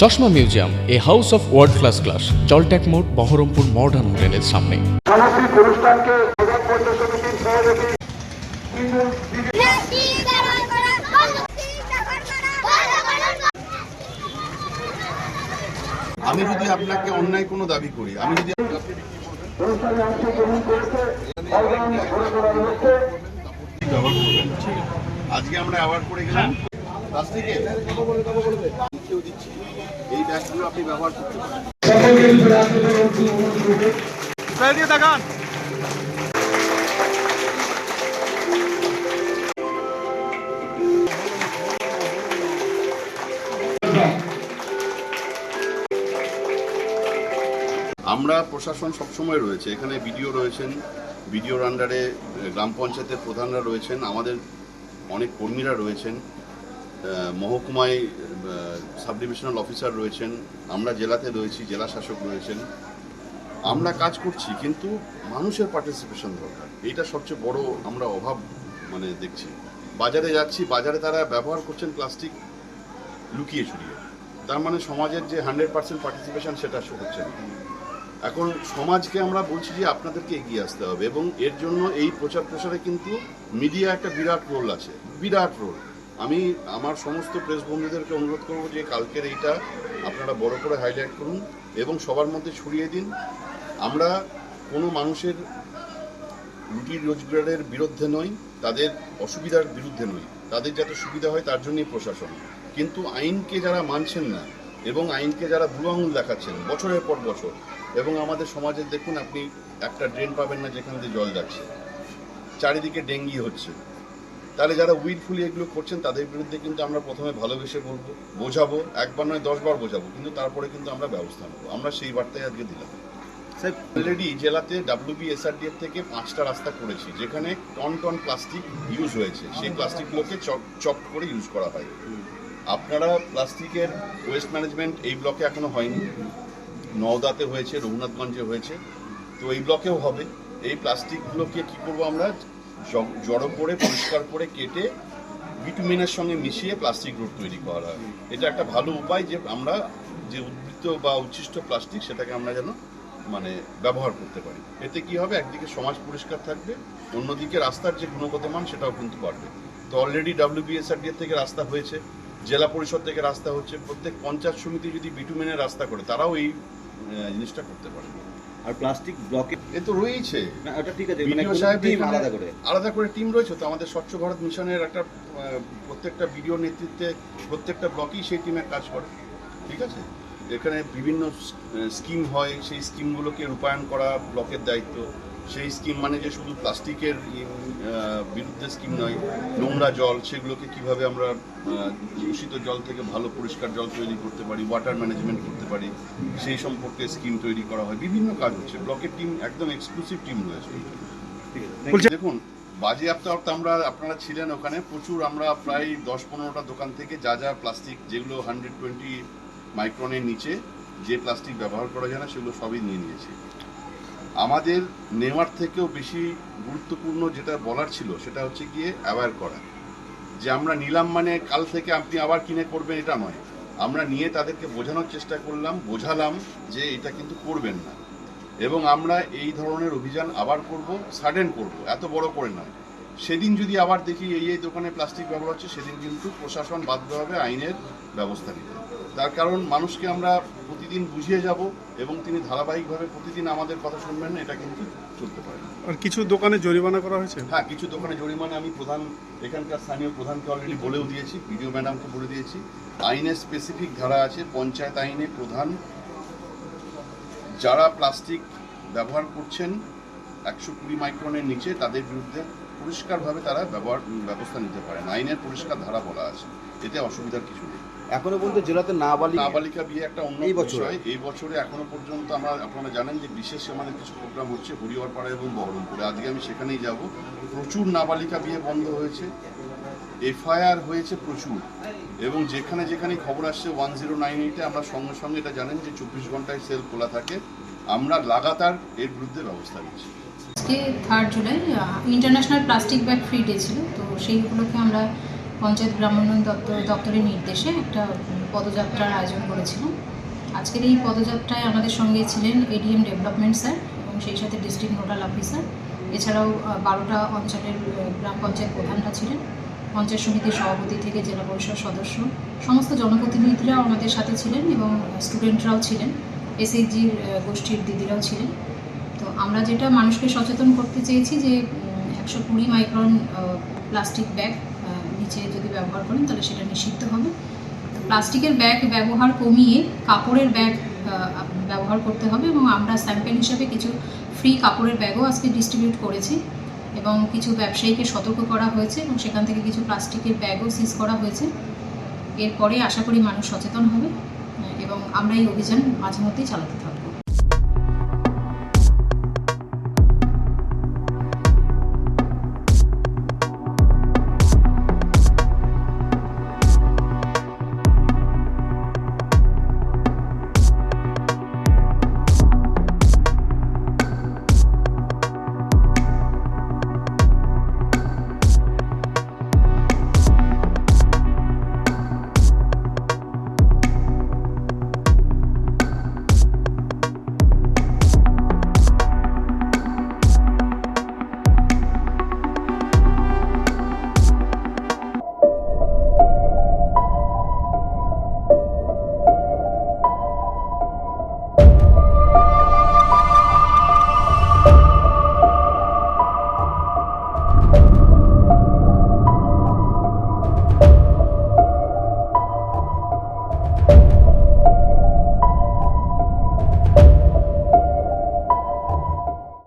চশমা museum a house of world class class জলট্যাক মোড় Berhampore modern হোটেলের সামনে। সামগ্রিক অনুষ্ঠানকে আমি যদি আপনাকে অন্যায় কোনো দাবি করি আমি যদি আজকে আমরা অ্যাওয়ার্ড করে গেলাম। প্লাস্টিকে কেউ দিচ্ছি। এই ব্যাগগুলো আপনি ব্যবহার করতে পারেন। আমরা প্রশাসন সবসময় রয়েছে। এখানে বিডিও রয়েছেন বিডিওর আন্ডারে গ্রাম পঞ্চায়েতের প্রধানরা রয়েছেন আমাদের অনেক কর্মীরা রয়েছেন। মহকুমায় সাব ডিভিশনাল অফিসার রয়েছেন, আমরা জেলাতে রয়েছি, জেলা শাসক রয়েছেন। আমরা কাজ করছি, কিন্তু মানুষের পার্টিসিপেশন দরকার। এইটা সবচেয়ে বড় আমরা অভাব মানে দেখছি। বাজারে যাচ্ছি, বাজারে তারা ব্যবহার করছেন প্লাস্টিক লুকিয়ে ছুড়িয়ে তার মানে সমাজের যে হান্ড্রেড পার্সেন্ট পার্টিসিপেশন সেটা হচ্ছে না। এখন সমাজকে আমরা বলছি যে আপনাদেরকে এগিয়ে আসতে হবে, এবং এর জন্য এই প্রচার প্রসারে কিন্তু মিডিয়া একটা বিরাট রোল আছে। বিরাট রোল আমি আমার সমস্ত প্রেস বন্ধুদেরকে অনুরোধ করব যে কালকের এইটা আপনারা বড় করে হাইলাইট করুন এবং সবার মধ্যে ছড়িয়ে দিন। আমরা কোনো মানুষের রুটি রোজগারের বিরুদ্ধে নই, তাদের অসুবিধার বিরুদ্ধে নই। তাদের যাতে সুবিধা হয় তার জন্যই প্রশাসন। কিন্তু আইনকে যারা মানছেন না এবং আইনকে যারা বুড়ো আঙুল দেখাচ্ছেন বছরের পর বছর, এবং আমাদের সমাজে দেখুন আপনি একটা ড্রেন পাবেন না যেখান দিয়ে জল যাচ্ছে, চারিদিকে ডেঙ্গি হচ্ছে। তাহলে যারা উইলফুলি এগুলো করছেন তাদের বিরুদ্ধে কিন্তু আমরা প্রথমে ভালোবেসে বলব বোঝাবো একবার নয় দশবার বোঝাবো কিন্তু তারপরে কিন্তু আমরা ব্যবস্থা নেব। আমরা সেই বার্তাই আজকে দিলাম। স্যার অলরেডি জেলাতে ডাব্লিউবি এসআরডিএফ থেকে পাঁচটা রাস্তা করেছি যেখানে টন টন প্লাস্টিক ইউজ হয়েছে। সেই প্লাস্টিকগুলোকে চপ চপ করে ইউজ করা হয়। আপনারা প্লাস্টিকের ওয়েস্ট ম্যানেজমেন্ট এই ব্লকে এখনও হয়নি। নওদাতে হয়েছে রঘুনাথগঞ্জে হয়েছে। তো এই ব্লকেও হবে। এই প্লাস্টিকগুলোকে কি করব আমরা? জড়ো করে, পরিষ্কার করে কেটে ভিটামিনের সঙ্গে মিশিয়ে প্লাস্টিক রোড তৈরি করা হয়। এটা একটা ভালো উপায় যে আমরা যে উদ্বৃত্ত বা উচ্ছিষ্ট প্লাস্টিক সেটাকে আমরা যেন মানে ব্যবহার করতে পারি। এতে কি হবে? একদিকে সমাজ পরিষ্কার থাকবে, অন্যদিকে রাস্তার যে গুণগত মান সেটাও কিন্তু বাড়বে। তো অলরেডি ডাব্লিউবিএসআরডিএ থেকে রাস্তা হয়েছে, জেলা পরিষদ থেকে রাস্তা হচ্ছে, প্রত্যেক পঞ্চায়েত সমিতি যদি বিটুমিনের রাস্তা করে, তারাও এই জিনিসটা করতে পারে আর প্লাস্টিক ব্লকে এ তো রয়েছে। না ওটা ঠিক আছে মানে এখানে আলাদা করে? আলাদা করে টিম রয়েছে তো আমাদের স্বচ্ছ ভারত মিশনের একটা প্রত্যেকটা বিডিও নেতৃত্বে প্রত্যেকটা ব্লকেই সেই টিমে কাজ করে ঠিক আছে? এখানে বিভিন্ন স্কিম হয় সেই স্কিমগুলোকে রূপায়ণ করা ব্লকের দায়িত্ব। সেই স্কিম মানে যে শুধু প্লাস্টিকের বিরুদ্ধে স্কিম নয় নোংরা জল সেগুলোকে কীভাবে আমরা দূষিত জল থেকে ভালো পরিষ্কার জল তৈরি করতে পারি ওয়াটার ম্যানেজমেন্ট করতে পারি সেই সম্পর্কে স্কিম তৈরি করা হয় বিভিন্ন কাজ হচ্ছে। ব্লকের টিম একদম এক্সক্লুসিভ টিম রয়েছে। দেখুন বাজেয়াপ্ত অর্থ আমরা আপনারা ছিলেন ওখানে প্রচুর আমরা প্রায় দশ পনেরোটা দোকান থেকে যা যা প্লাস্টিক যেগুলো হান্ড্রেড টোয়েন্টি মাইক্রনের নিচে যে প্লাস্টিক ব্যবহার করা যায় না সেগুলো সবই নিয়ে নিয়েছি। আমাদের নেওয়ার থেকেও বেশি গুরুত্বপূর্ণ যেটা বলার ছিল, সেটা হচ্ছে গিয়ে অ্যাওয়ার করা। যে আমরা নিলাম মানে কাল থেকে আপনি আবার কিনে করবেন, এটা নয়। আমরা নিয়ে তাদেরকে বোঝানোর চেষ্টা করলাম, বোঝালাম যে এটা কিন্তু করবেন না। এবং আমরা এই ধরনের অভিযান আবার করব সাডেন করব, এত বড় করে নয়। সেদিন যদি আবার দেখি এই এই দোকানে প্লাস্টিক ব্যবহার হচ্ছে সেদিন কিন্তু প্রশাসন বাধ্য হবে আইনের ব্যবস্থা নিতে। তার কারণ মানুষকে আমরা প্রতিদিন বুঝিয়ে যাব এবং তিনি ধারাবাহিকভাবে প্রতিদিন আমাদের কথা শুনবেন এটা কিন্তু চলতে পারে আর কিছু দোকানে জরিমানা করা হয়েছে? হ্যাঁ কিছু দোকানে জরিমানা আমি প্রধান এখানকার স্থানীয় প্রধানকে অলরেডি বলেও দিয়েছি বিডিও ম্যাডামকে বলে দিয়েছি। আইনের স্পেসিফিক ধারা আছে পঞ্চায়েত আইনে প্রধান যারা প্লাস্টিক ব্যবহার করছেন একশো কুড়ি মাইক্রনের নিচে তাদের বিরুদ্ধে পরিষ্কারভাবে তারা ব্যবহার ব্যবস্থা নিতে পারেন। আইনের পরিষ্কার ধারা বলা আছে। এতে অসুবিধার কিছু নেই। এখনও পর্যন্ত জেলাতে নাবালিক নাবালিকা বিয়ে একটা অন্য এই বছরে? এই বছরে এখনও পর্যন্ত আমরা আপনারা জানেন যে বিশেষ আমাদের কিছু প্রোগ্রাম হচ্ছে হরিহরপাড়া এবং বহরমপুরে। আজকে আমি সেখানেই যাব। প্রচুর নাবালিকা বিয়ে বন্ধ হয়েছে। এফআইআর হয়েছে প্রচুর। এবং যেখানে যেখানে খবর আসছে ওয়ান জিরো নাইন এইটে আমরা সঙ্গে সঙ্গে এটা জানেন যে চব্বিশ ঘন্টায় সেল খোলা থাকে। আমরা লাগাতার এর বিরুদ্ধে ব্যবস্থা নিচ্ছি। আজকে third July international plastic bag free day ছিল, তো সেই উপলক্ষে আমরা পঞ্চায়েত গ্রামোন্নয়ন দপ্তর, দপ্তরের নির্দেশে একটা পদযাত্রার আয়োজন করেছিলাম। আজকের এই পদযাত্রায় আমাদের সঙ্গে ছিলেন এডিএম ডেভেলপমেন্ট স্যার এবং সেই সাথে ডিস্ট্রিক্ট নোডাল অফিসার এছাড়াও বারোটা অঞ্চলের গ্রাম পঞ্চায়েত প্রধানরা ছিলেন। পঞ্চায়েত সমিতির সভাপতি থেকে জেলা পরিষদ সদস্য। সমস্ত জনপ্রতিনিধিরাও আমাদের সাথে ছিলেন এবং স্টুডেন্টরাও ছিলেন। এসএইচজির গোষ্ঠীর দিদিরাও ছিলেন। তো আমরা যেটা মানুষকে সচেতন করতে চেয়েছি যে একশো কুড়ি মাইক্রন প্লাস্টিক ব্যাগ নিচে যদি ব্যবহার করেন তাহলে সেটা নিষিদ্ধ হবে। তো প্লাস্টিকের ব্যাগ ব্যবহার কমিয়ে কাপড়ের ব্যাগ ব্যবহার করতে হবে এবং আমরা স্যাম্পেল হিসাবে কিছু ফ্রি কাপড়ের ব্যাগও আজকে ডিস্ট্রিবিউট করেছি এবং কিছু ব্যবসায়ীকে সতর্ক করা হয়েছে এবং সেখান থেকে কিছু প্লাস্টিকের ব্যাগও সিজ করা হয়েছে। এরপরে আশা করি মানুষ সচেতন হবে এবং আমরা এই অভিযান মাঝে মধ্যেই চালাতে থাকব।